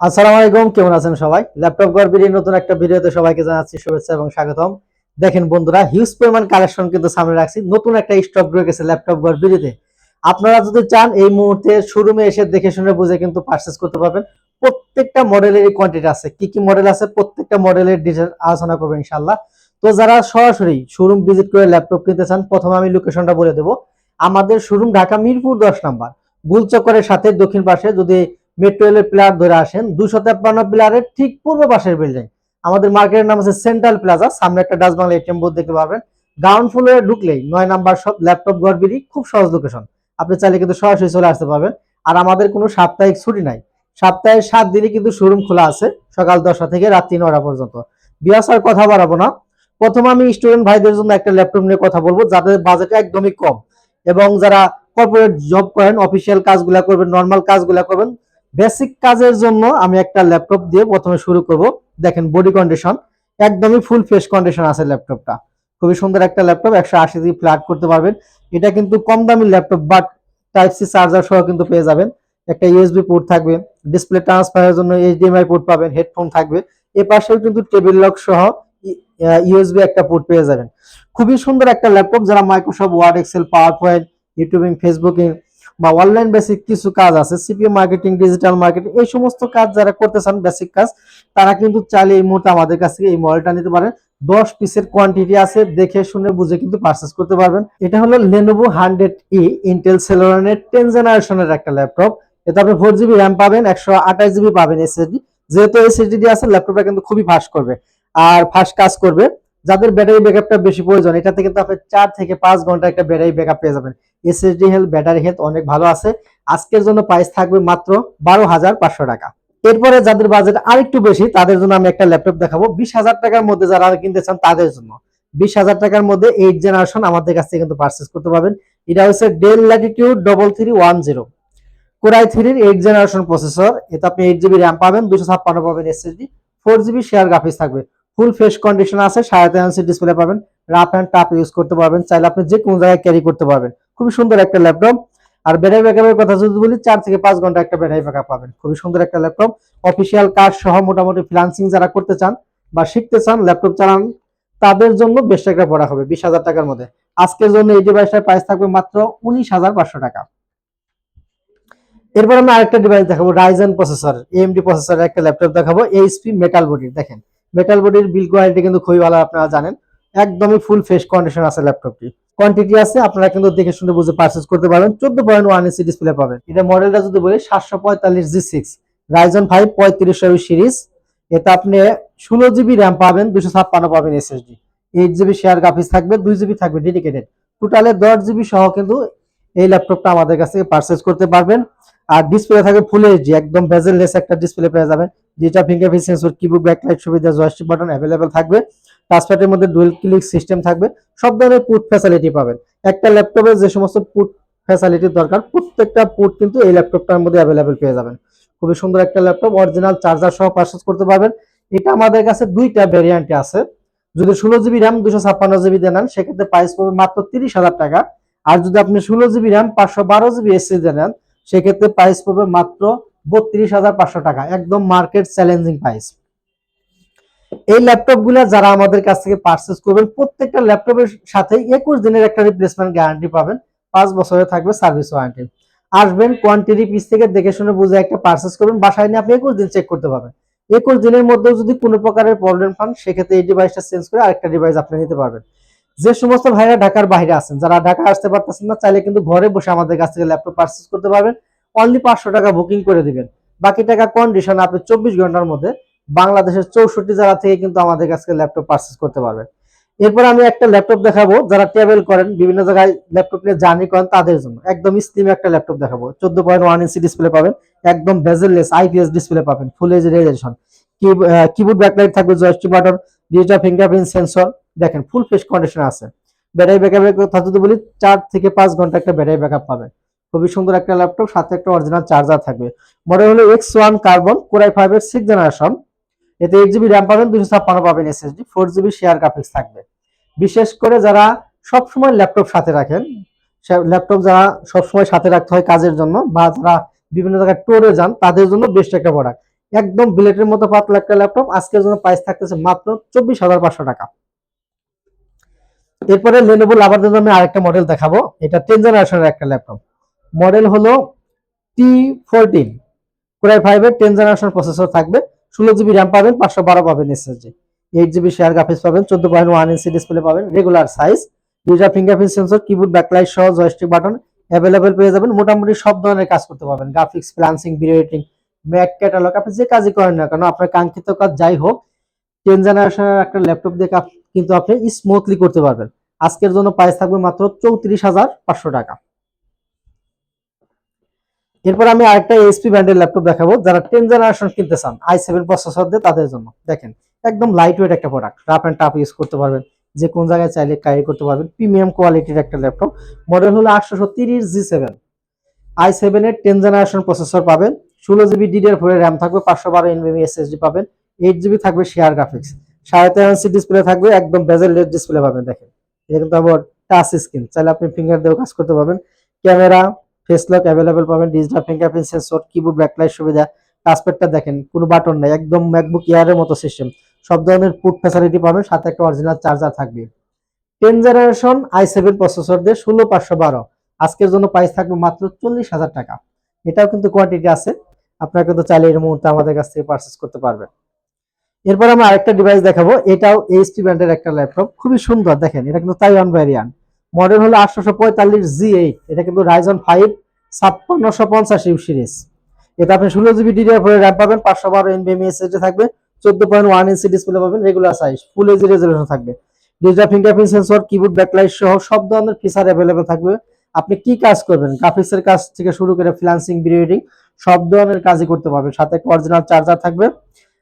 আসসালামু আলাইকুম, কেমন আছেন সবাই? ল্যাপটপ গর্বির নতুন একটা ভিডিওতে সবাইকে জানাচ্ছি শুভেচ্ছা এবং স্বাগতম। দেখেন বন্ধুরা হিউজ পরিমাণ কালেকশন কিন্তু সামনে রাখছি। নতুন একটা স্টক রয়ে গেছে ল্যাপটপ গর্বিরিতে আপনারা যদি চান, এই মুহূর্তে শোরুমে এসে দেখে শুনে বুঝে কিন্তু পারচেস করতে পারবেন। প্রত্যেকটা মডেলেরই কোয়ান্টিটি আছে। কি কি মডেল আছে, প্রত্যেকটা মডেলের ডিটেল আলোচনা করব ইনশাল্লাহ তো যারা সরাসরি শোরুম ভিজিট করে ল্যাপটপ কিনতে চান, প্রথমে আমি লোকেশনটা বলে দেবো। আমাদের শোরুম ঢাকা মিরপুর দশ নাম্বার। গুলচক্করের সাথে দক্ষিণ পাশে যদি মেট্রো রেলের পিলার ধরে আসেন। দুশো তেপ্পান্ন পিলারের ঠিক পূর্ব পাশের বিল্ডিং আমাদের মার্কেটের নাম আছে সেন্ট্রাল প্লাজা সামনে একটা ডাচ বাংলা এটিএম বোর্ড দেখতে পাবেন। গ্রাউন্ড ফ্লোরে ঢুকলেই নয় নাম্বার সব ল্যাপটপ গড়বিরি খুব সহজ লোকেশন আপনি চাইলে কিন্তু সরাসরি চলে আসতে পারবেন। আর আমাদের কোনো সাপ্তাহিক ছুটি নাই। সপ্তাহে সাত দিনই কিন্তু শোরুম খোলা আছে, সকাল দশটা থেকে রাত্রি নটা পর্যন্ত। বিয়াস আর কথা বাড়াবো না। প্রথমে আমি স্টুডেন্ট ভাইদের জন্য একটা ল্যাপটপ নিয়ে কথা বলব, যাদের বাজেট একদমই কম। এবং যারা কর্পোরেট জব করেন অফিসিয়াল কাজগুলা করবেন নর্মাল কাজগুলা করবেন বেসিক কাজের জন্য আমি একটা ল্যাপটপ দিয়ে প্রথমে শুরু করব। দেখেন বডি কন্ডিশন একদমই ফুল ফ্রেশ কন্ডিশন আছে ল্যাপটপটা খুবই সুন্দর একটা ল্যাপটপ একশো আশি জি ফ্ল্যাট করতে পারবেন। এটা কিন্তু কম দামি laptop but type C charger সহ কিন্তু পেয়ে যাবেন। একটা ইউএসবি পোর্ট থাকবে ডিসপ্লে ট্রান্সফারের জন্য এইচডিএমআই পোর্ট পাবেন হেডফোন থাকবে। এ পাশেও কিন্তু টেবিল লক সহ ইউএসবি একটা পোর্ট পেয়ে যাবেন। খুবই সুন্দর একটা ল্যাপটপ যারা Microsoft Word Excel power point YouTubing Facebooking বা অনলাইন বেসিক কিছু কাজ আছে সিপিএ মার্কেটিং ডিজিটাল মার্কেটিং এই সমস্ত কাজ যারা করতে চান বেসিক কাজ, তারা কিন্তু চাইলে এই মুহূর্তে আমাদের কাছ থেকে এই মডেলটা নিতে পারেন। দশ পিসের কোয়ান্টিটি আছে, দেখে শুনে বুঝে কিন্তু পারচেস করতে পারবেন। এটা হলো লেনোভো হান্ড্রেড ই ইন্টেল সেলোরানের টেন জেনারেশনের একটা ল্যাপটপ এতে আপনি ফোর জিবি র্যাম পাবেন, একশো আঠাশ জিবি পাবেন এসএসডি যেহেতু এসএসডি আছে ল্যাপটপটা কিন্তু খুবই ফাস্ট করবে আর ফাস্ট কাজ করবে। যাদের ব্যাটারি ব্যাকআপটা বেশি প্রয়োজন, এটাতে কিন্তু আপনি চার থেকে পাঁচ ঘণ্টা একটা ব্যাটারি ব্যাকআপ পেয়ে যাবেন। এসএসডি হেলথ ব্যাটারি হেলথ অনেক ভালো আছে। আজকের জন্য প্রাইস থাকবে মাত্র বারো হাজার পাঁচশো টাকা। এরপরে যাদের বাজেট আরেকটু বেশি, তাদের জন্য আমি একটা ল্যাপটপ দেখাবো। বিশ হাজার টাকার মধ্যে যারা কিনতে চান, তাদের জন্য। বিশ হাজার টাকার মধ্যে এইট জেনারেশন আমাদের কাছ থেকে কিন্তু পারচেস করতে পারবেন। এটা হচ্ছে Dell Latitude double three one zero core i থ্রির এইট জেনারেশন প্রসেসর এতে আপনি এইট জিবি র্যাম পাবেন দুশো ছাপ্পান্ন পাবেন SSD four GB share graphics থাকবে। ফুল ফ্রেশ কন্ডিশন আছে, সাড়ে তেরো ইঞ্চি ডিসপ্লে পাবেন। রাফ অ্যান্ড টাপ ইউজ করতে পারবেন। চাইলে আপনি যে কোনো জায়গায় ক্যারি করতে পারবেন। খুবই সুন্দর একটা ল্যাপটপ। আর ব্যাটারি ব্যাকআপের কথা যদি বলি, চার থেকে পাঁচ ঘণ্টা একটা ব্যাটারি ব্যাকআপ পাবেন। খুবই সুন্দর একটা ল্যাপটপ। অফিসিয়াল কাজ সহ মোটামুটি ফ্রিলান্সিং যারা করতে চান বা শিখতে চান, ল্যাপটপ চালান, তাদের জন্য বেশ একটা পড়া হবে বিশ হাজার টাকার মধ্যে। আজকের জন্য এই ডিভাইসটার প্রাইস থাকবে মাত্র উনিশ হাজার পাঁচশো টাকা। এরপর আমি আরেকটা ডিভাইস দেখাবো রাইজেন প্রসেসর এএমডি প্রসেসরের একটা ল্যাপটপ দেখাবো এইচপি মেটাল বডির দেখেন মেটাল বডির বিল কোয়ালিটি কিন্তু খুবই ভালো, আপনারা জানেন। একদমই ফুল ফ্রেশ কন্ডিশন আছে ল্যাপটপটি। কোয়ান্টিটি আছে, আপনারা কিন্তু দেখে শুনে বুঝে পারচেস করতে পারবেন। চোদ্দ পয়েন্ট ওয়ান ইঞ্চি ডিসপ্লে পাবেন। এটা মডেলটা যদি বলি, সাতশো পঁয়তাল্লিশ জি সিক্স রাইজন ফাইভ পঁয়ত্রিশ সিরিজ এতে আপনি ষোলো জিবি র্যাম পাবেন, দুশো ছাপ্পান্ন পাবেন SSD eight GB share graphics থাকবে, দুই জিবি থাকবে ডেডিকেটেড টোটালে দশ জিবি সহ কিন্তু এই ল্যাপটপটা আমাদের কাছ থেকে পারচেস করতে পারবেন। আর ডিসপ্লে থাকবে ফুল এইচডি একদম বেজেললেস একটা ডিসপ্লে পেয়ে যাবেন। যেটা ফিঙ্গারপ্রিন্ট সেন্সর কিবোর্ড ব্যাকলাইট সুবিধা জয়স্টিক বাটন অ্যাভেলেবেল থাকবে। টাচপ্যাডের মধ্যে ডুয়েল ক্লিক সিস্টেম থাকবে। সব ধরনের পুট ফ্যাসিলিটি পাবেন। একটা ল্যাপটপে যে সমস্ত পুট ফ্যাসিলিটি দরকার, প্রত্যেকটা পুট কিন্তু এই ল্যাপটপটার মধ্যে অ্যাভেলেবেল পেয়ে যাবেন। খুবই সুন্দর একটা ল্যাপটপ অরিজিনাল চার্জার সহ পারচেস করতে পারবেন। এটা আমাদের কাছে দুইটা ভ্যারিয়েন্টে আছে। যদি ষোলো জিবি র্যাম দুশো ছাপ্পান্ন জিবি দেন সেক্ষেত্রে প্রাইস পড়বে মাত্র তিরিশ হাজার টাকা। আর যদি আপনি ষোলো জিবি র্যাম পাঁচশো বারো জিবি এসএসডি নেন, সেক্ষেত্রে প্রাইস পড়বে মাত্র বত্রিশ হাজার পাঁচশো টাকা। একদম মার্কেট চ্যালেঞ্জিং প্রাইস এই ল্যাপটপগুলা যারা আমাদের কাছ থেকে পারচেস করবেন, প্রত্যেকটা ল্যাপটপের সাথে একুশ দিনের একটা রিপ্লেসমেন্ট গ্যারান্টি পাবেন। পাঁচ বছরে থাকবে সার্ভিস ওয়ারেন্টি আসবেন কোয়ান্টিটি পিস থেকে দেখে শুনে বুঝে একটা পারচেস করবেন, বাসায় নিয়ে আপনি একুশ দিন চেক করতে পারবেন। একুশ দিনের মধ্যে যদি কোনো প্রকারের প্রবলেম পান, সেক্ষেত্রে এই ডিভাইসটা চেঞ্জ করে আরেকটা ডিভাইস আপনি নিতে পারবেন। যে সমস্ত ভাইরা ঢাকার বাইরে আছেন, যারা ঢাকা আসতে পারতেছেন না, চাইলে কিন্তু ঘরে বসে আমাদের কাছ থেকে ল্যাপটপ পারচেস করতে পারবেন। অনলি পাঁচশো টাকা বুকিং করে দিবেন। বাকি টাকা কন্ডিশন আপনি চব্বিশ ঘণ্টার মধ্যে বাংলাদেশের চৌষট্টি জেলা থেকে কিন্তু আমাদের কাছ ল্যাপটপ পারচেস করতে পারবেন এরপর আমি একটা ল্যাপটপ দেখাবো, যারা ট্রাভেল করেন, বিভিন্ন জায়গায় ল্যাপটপ নিয়ে জার্নি করেন, তাদের জন্য। একদম স্লিম একটা ল্যাপটপ দেখাবো। চোদ্দ পয়েন্ট ওয়ান ইঞ্চি ডিসপ্লে পাবেন, একদম বেজেললেস আইপিএস ডিসপ্লে পাবেন full H resolution keyboard backlight থাকবে joystick button digital fingerprint sensor দেখেন ফুল ফেস কন্ডিশন আছে। ব্যাটারি ব্যাকআপের কথা যদি বলি, চার থেকে পাঁচ ঘণ্টা একটা ব্যাটারি ব্যাকআপ পাবেন খুবই সুন্দর একটা ল্যাপটপ, সাথে একটা অরিজিনাল চার্জার থাকবে। মডেল হলো X one carbon core i five এর সিক্স জেনারেশন এতে এইট জিবি র্যাম পাবেন দুশো ছাপ্পান্ন পাবেন SSD four GB share graphics থাকবে। বিশেষ করে যারা সবসময় ল্যাপটপ সাথে রাখেন ল্যাপটপ যারা সবসময় সাথে রাখতে হয় কাজের জন্য বা যারা বিভিন্ন জায়গায় টোরে যান, তাদের জন্য বেস্ট একটা প্রোডাক্ট একদম বিলেটের মতো পাতলা একটা ল্যাপটপ আজকের জন্য প্রাইস থাকতেছে মাত্র চব্বিশ হাজার পাঁচশো টাকা। এরপরে লেনোভো লাভার জন্য আমি আরেকটা মডেল দেখাবো। এটা টেন জেনারেশনের একটা ল্যাপটপ মডেল হলো টি ফোরটিন কোরাই ফাইভের টেন জেনারেশন প্রসেসর থাকবে। ষোলো জিবি র্যাম পাবেন, পাঁচশো বারো পাবেন SSD eight GB share graphics পাবেন, চোদ্দ পয়েন্ট ওয়ান ইঞ্চি ডিসপ্লে পাবেন রেগুলার সাইজ দুইটা ফিঙ্গারপ্রিন্ট সেন্সর কিবোর্ড ব্যাকলাইট সহ জয়স্টিক বাটন অ্যাভেলেবেল পেয়ে যাবেন। মোটামুটি সব ধরনের কাজ করতে পারবেন। Graphics freelancing video editing Mac catalogue আপনি যে কাজই করেন না কেন, আপনার কাঙ্ক্ষিত কাজ যাই হোক টেন জেনারেশনের একটা ল্যাপটপ দিয়ে কিন্তু আপনি স্মুথলি করতে পারবেন। আজকের জন্য প্রাইস থাকবে মাত্র চৌত্রিশ হাজার পাঁচশো টাকা। এরপর আমি আরেকটা এসপি ব্র্যান্ডের ল্যাপটপ দেখাবো, যারা টেন জেনারেশন কিনতে চান আই সেভেন প্রসেসর দিয়ে তাদের জন্য। দেখেন, একদম লাইট ওয়েট একটা product rough and tough use করতে পারবেন, যে কোন জায়গায় চাইলে ক্যারি করতে পারবেন প্রিমিয়াম কোয়ালিটির একটা ল্যাপটপ মডেল হলো আটশোশো তিরিশ জি সেভেন আই সেভেনের টেন জেনারেশন প্রসেসর পাবেন, ষোলো জিবি ডিডিআর ফোর র্যাম থাকবে, পাঁচশো বারো এনবিএম এসএসডি পাবেন এইট জিবি থাকবে শেয়ার গ্রাফিক্স সাড়ে তেরো ইঞ্চি ডিসপ্লে থাকবে, একদম বেজেল লেড ডিসপ্লে পাবেন, দেখেন। এটা কিন্তু আবার টাচ স্ক্রিন চাইলে আপনি ফিঙ্গার দিয়েও কাজ করতে পারবেন। ক্যামেরা ফেস লক অ্যাভেলেবেল পাবেন digital fingerprint sensor keyboard backlight সুবিধা টাচপ্যাডটা দেখেন, কোনো বাটন নেই, একদম ম্যাকবুক এয়ারের মতো সিস্টেম সব ধরনের পুট ফ্যাসিলিটি পাবেন, সাথে একটা অরিজিনাল চার্জার থাকবে। Ten generation I seven processor দিয়ে ষোলো পাঁচশো বারো। আজকের জন্য প্রাইস থাকবে মাত্র চল্লিশ হাজার টাকা। এটাও কিন্তু কোয়ান্টিটি আছে, আপনারা কিন্তু চাইলে এর মুহূর্তে আমাদের কাছ থেকে পারচেস করতে পারবেন। এরপর আমরা আরেকটা ডিভাইস দেখাবো, এটাও এইচপি ব্র্যান্ডের একটা ল্যাপটপ খুবই সুন্দর, দেখেন, এটা কিন্তু তাইওয়ান ভ্যারিয়ান্ট মডেল হলো আটশোশো পঁয়তাল্লিশ জি এইট, এটা কিন্তু রাইজন ফাইভ ছাপ্পান্নশো পঞ্চাশ ইউ সিরিজ। এটা আপনি ষোলো জিবি ডিডিআর ফোর র্যাম পাবেন, পাঁচশো বারো এন এনবিএম এসএসডি থাকবে, চোদ্দ পয়েন্ট ওয়ান ইঞ্চি ডিসপ্লে পাবেন regular size full HD resolution থাকবে। Digital fingerprint sensor keyboard backlight সহ সব ধরনের ফিচার অ্যাভেলেবেল থাকবে। আপনি কি কাজ করবেন? গ্রাফিক্সের কাজ থেকে শুরু করে ফ্রিল্যান্সিং ভিডিও সব ধরনের কাজই করতে পারবেন। সাথে অরিজিনাল চার্জার থাকবে।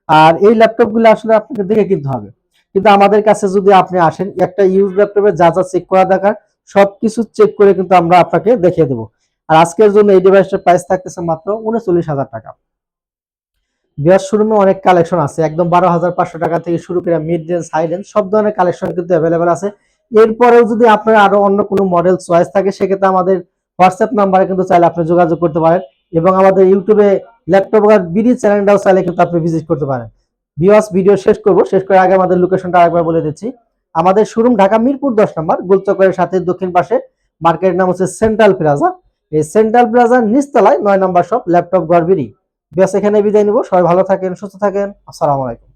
আর এই ল্যাপটপগুলো আসলে আপনাকে দেখে কিনতে হবে। কিন্তু আমাদের কাছে যদি আপনি আসেন, একটা ইউজ ল্যাপটপে যা যা চেক করা দরকার, সবকিছু চেক করে কিন্তু আমরা আপনাকে দেখিয়ে দেবো। আর আজকের জন্য এই ডিভাইসটার প্রাইস থাকতেছে মাত্র উনচল্লিশ হাজার টাকা। বিয়ার শোরুমে অনেক কালেকশন আছে, একদম বারো হাজার পাঁচশো টাকা থেকে শুরু করে মিড রেঞ্জ হাই রেঞ্জ সব ধরনের কালেকশন কিন্তু অ্যাভেলেবেল আছে। এরপরেও যদি আপনার আরও অন্য কোনো মডেল চয়েস থাকে, সেক্ষেত্রে আমাদের হোয়াটসঅ্যাপ নাম্বারে কিন্তু চাইলে আপনি যোগাযোগ করতে পারেন এবং আমাদের ইউটিউবে ল্যাপটপ আর বিডি চ্যানেলটাও চাইলে কিন্তু আপনি ভিজিট করতে পারেন। বিওয়াস ভিডিও শেষ করব। শেষ করে আগে আমাদের লোকেশনটা আরেকবার বলে দিচ্ছি। আমাদের শোরুম ঢাকা মিরপুর দশ নম্বর গোলচক্রের সাথে দক্ষিণ পাশে মার্কেটের নাম হচ্ছে সেন্ট্রাল প্লাজা এই সেন্ট্রাল প্লাজার নিচতলায় নয় নম্বর শপ ল্যাপটপ গড়বেরি ব্যাস এখানে বিদায় নিব। সবাই ভালো থাকেন, সুস্থ থাকেন। আসসালামু আলাইকুম।